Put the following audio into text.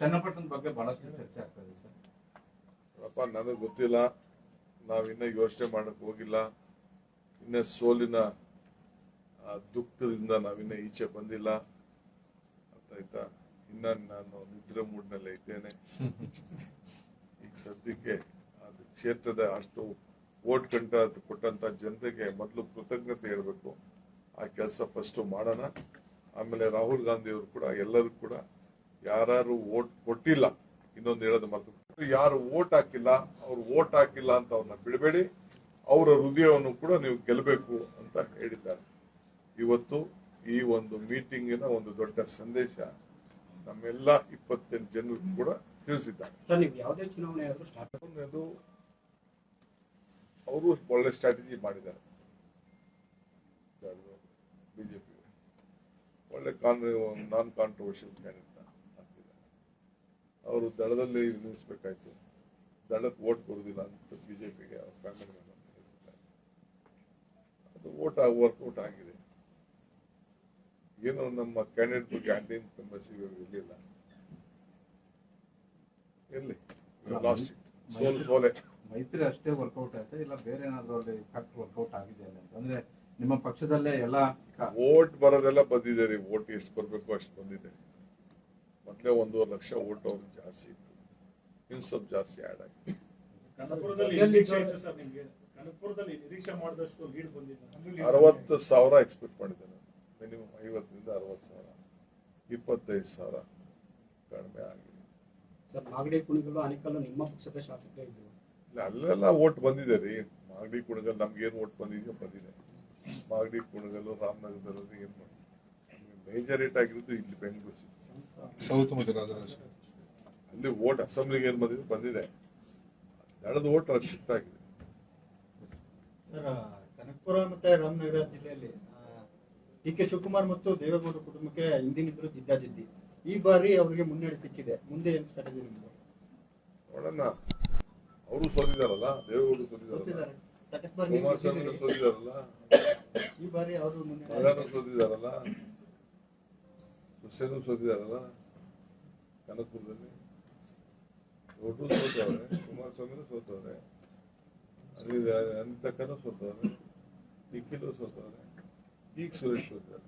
ಶಾಸಕನ ಬಗ್ಗೆ ಬಹಳಷ್ಟು ಚರ್ಚೆ ಆಗ್ತದೆ ಸರ್. ಅಪ್ಪ, ನನಗೆ ಗೊತ್ತಿಲ್ಲ. ನಾವಿನ್ನ ಯೋಚನೆ ಮಾಡಕ್ ಹೋಗಿಲ್ಲ. ಇನ್ನ ಸೋಲಿನ ದುಃಖದಿಂದ ನಾವಿನ್ನ ಈಚೆ ಬಂದಿಲ್ಲ. ಅರ್ಥ ಆಯ್ತಾ? ಇನ್ನ ನಾನು ನಿದ್ರೆ ಮೂಡ್ನಲ್ಲಿ ಇದ್ದೇನೆ. ಈಗ ಸದ್ಯಕ್ಕೆ ಅದು ಕ್ಷೇತ್ರದ ಅಷ್ಟು ಓಟ್ ಕಂಟ ಕೊಟ್ಟಂತ ಜನರಿಗೆ ಮೊದಲು ಕೃತಜ್ಞತೆ ಹೇಳ್ಬೇಕು. ಆ ಕೆಲಸ ಫಸ್ಟ್ ಮಾಡೋಣ. ಆಮೇಲೆ ರಾಹುಲ್ ಗಾಂಧಿ ಅವರು ಕೂಡ, ಎಲ್ಲರೂ ಕೂಡ ಯಾರು ಓಟ್ ಕೊಟ್ಟಿಲ್ಲ. ಇನ್ನೊಂದು ಹೇಳೋದು ಮರ್ತು ಯಾರು ಓಟ್ ಹಾಕಿಲ್ಲ ಅವ್ರು ಓಟ್ ಹಾಕಿಲ್ಲ ಅಂತ ಅವ್ರನ್ನ ಬಿಡಬೇಡಿ. ಅವರ ಹೃದಯವನ್ನು ಕೂಡ ನೀವು ಗೆಲ್ಲಬೇಕು ಅಂತ ಹೇಳಿದ್ದಾರೆ. ಇವತ್ತು ಈ ಒಂದು ಮೀಟಿಂಗಿನ ಒಂದು ದೊಡ್ಡ ಸಂದೇಶ ನಮ್ಮೆಲ್ಲ ಇಪ್ಪತ್ತೆಂಟು ಜನರು ಕೂಡ ತಿಳಿಸಿದ್ದಾರೆ. ಅವರು ಒಳ್ಳೆ ಸ್ಟ್ರಾಟಜಿ ಮಾಡಿದ್ದಾರೆ. ಬಿಜೆಪಿ. ಒಳ್ಳೆ ಕಾನ್ ನಾನ್ ಕಾಂಟ್ರವರ್ಷಿಯಲ್ ಕ್ಯಾಂಡಿಡೇಟ್ ಅವರು ದಳದಲ್ಲಿ ನಿಲ್ಲಿಸ್ಬೇಕಾಯ್ತು. ದಳಕ್ಕೆ ಓಟ್ ಬರುದಿಲ್ಲ ಅಂತ ಬಿಜೆಪಿಗೆ ಅವ್ರ ಫ್ಯಾಮಿಲಿ ಮೆಂಬರ್ ಅದು ಓಟ್ ವರ್ಕೌಟ್ ಆಗಿದೆ. ಏನೋ ನಮ್ಮ ಕ್ಯಾಂಡಿಡೇಟ್ ಬಗ್ಗೆ ಆಂಟಿ ಇನ್ಕಂಬಸಿ ಇರಲಿಲ್ಲ. ಇರಲಿ. ಲಾಸ್ಟ್ ಸೋಲು ಸೋಲೆ. ಮೈತ್ರಿ ಅಷ್ಟೇ ವರ್ಕೌಟ್ ಆಯ್ತಾ. ಇಲ್ಲ ಬೇರೆ ಏನಾದ್ರು ಅಲ್ಲಿ ಫ್ಯಾಕ್ಟ್ ವರ್ಕೌಟ್ ಆಗಿದೆ ಅಂದ್ರೆ ನಿಮ್ಮ ಪಕ್ಷದಲ್ಲೇ ಎಲ್ಲ ಓಟ್ ಬರೋದೆಲ್ಲ ಬಂದಿದೆ ರೀ. ಓಟ್ ಎಷ್ಟು ಬರ್ಬೇಕು ಅಷ್ಟು ಬಂದಿದೆ. ಮೊದ್ಲೇ ಒಂದೂವರೆ ಲಕ್ಷ ಓಟ್ ಅವ್ರ ಜಾಸ್ತಿ ಇತ್ತು. ಇನ್ ಸ್ವಲ್ಪ ಜಾಸ್ತಿ ಆ್ಯಡ್ ಆಗಿದೆ. ಕನಕಪುರದಲ್ಲಿ ನಿರೀಕ್ಷೆ ಸರ್ ನಿಮ್ಗೆ? ಕನಕಪುರದಲ್ಲಿ ನಿರೀಕ್ಷೆ ಮಾಡಿದಷ್ಟು ಲೀಡ್ ಬಂದಿಲ್ಲ ಅರವತ್ತು ಸಾವಿರ ಎಕ್ಸ್ಪೆಕ್ಟ್ ಮಾಡಿದ್ದೇನೆ ಮಿನಿಮಮ್ ಐವತ್ತರಿಂದ ಅರವತ್ತು ಸಾವಿರ. ಇಪ್ಪತ್ತೈದು ಸಾವಿರ ಕಡಿಮೆ ಆಗಿದೆ. ಸರ್ ಮಾಗಡಿ ಕುಣಿಗಲ್ಲು ಅನೇಕಲ್ಲು ನಿಮ್ಮ ಪಕ್ಷದ ಶಾಸಕರೇ ಇದ್ದರು ಇಲ್ಲ ಅಲ್ಲೆಲ್ಲ ಓಟ್ ಬಂದಿದೆ ರೀ. ಮಾಗಡಿ ಕುಣಗಲ್ ನಮ್ಗೆ ಏನು ಓಟ್ ಬಂದಿದೆಯೋ ಬಂದಿದೆ. ಮಾಗಡಿ ಕುಣಗಲ್ಲು ರಾಮನಗರದಲ್ಲಿ ಏನು ಮಾಡಿ ರೇಟ್ ಆಗಿರೋದು ಇಲ್ಲಿ ಬೆಂಗಳೂರು. ಸೌತ್ ಮತ್ತೆ ರಾಜರಾಜ. ಅಲ್ಲಿ ಓಟ್ ಅಸೆಂಬ್ಲಿಗೆ ಏನ್ ಬಂದಿದೆ? ಬಂದಿದೆ. ಎರಡು ಓಟ್ ಅಲ್ಲಿ ಶಿಫ್ಟ್ ಆಗಿದೆ. ಸರ್ ಕನಕಪುರ ಮತ್ತೆ ರಾಮನಗರ ಜಿಲ್ಲೆಯಲ್ಲಿ ಡಿ ಕೆ ಶಿವಕುಮಾರ್ ಮತ್ತು ದೇವೇಗೌಡ ಕುಟುಂಬಕ್ಕೆ ಹಿಂದಿನಿದ್ರು ಜಿದ್ದಾಜಿದ್ದಿ. ಈ ಬಾರಿ ಅವರಿಗೆ ಮುನ್ನಡೆ ಸಿಕ್ಕಿದೆ. ಮುಂದೆ ಏನ್ ಸ್ಟ್ರಾಟಜಿ ನಿಮ್ಗೆ ನೋಡೋಣ ಅವರು ಸೋತಿದಾರಲ್ಲ ದೇವೇಗೌಡರು ಸೋತಿದಾರಲ್ಲ. ಕುಮಾರಸ್ವಾಮಿ ಈ ಬಾರಿ ಅವರು ಮುನ್ನಡೆ ಸೋತಿದಾರಲ್ಲ. ಹುಸೇನು ಸೋತಿದಾರಲ್ಲ ಕನಕಪುರದಲ್ಲಿ. ಒಟ್ಟು ಸೋತವ್ರೆ ಕುಮಾರಸ್ವಾಮಿನೂ ಸೋತವ್ರೆ ಅಲ್ಲಿ ಅನಿತಕ್ಕನೂ ಸೋತವ್ರೆ ನಿಖಿಲು ಸೋತವ್ರೆ ಈಗ ಸುರೇಶ್ ಸೋತಿದ್ದಾರೆ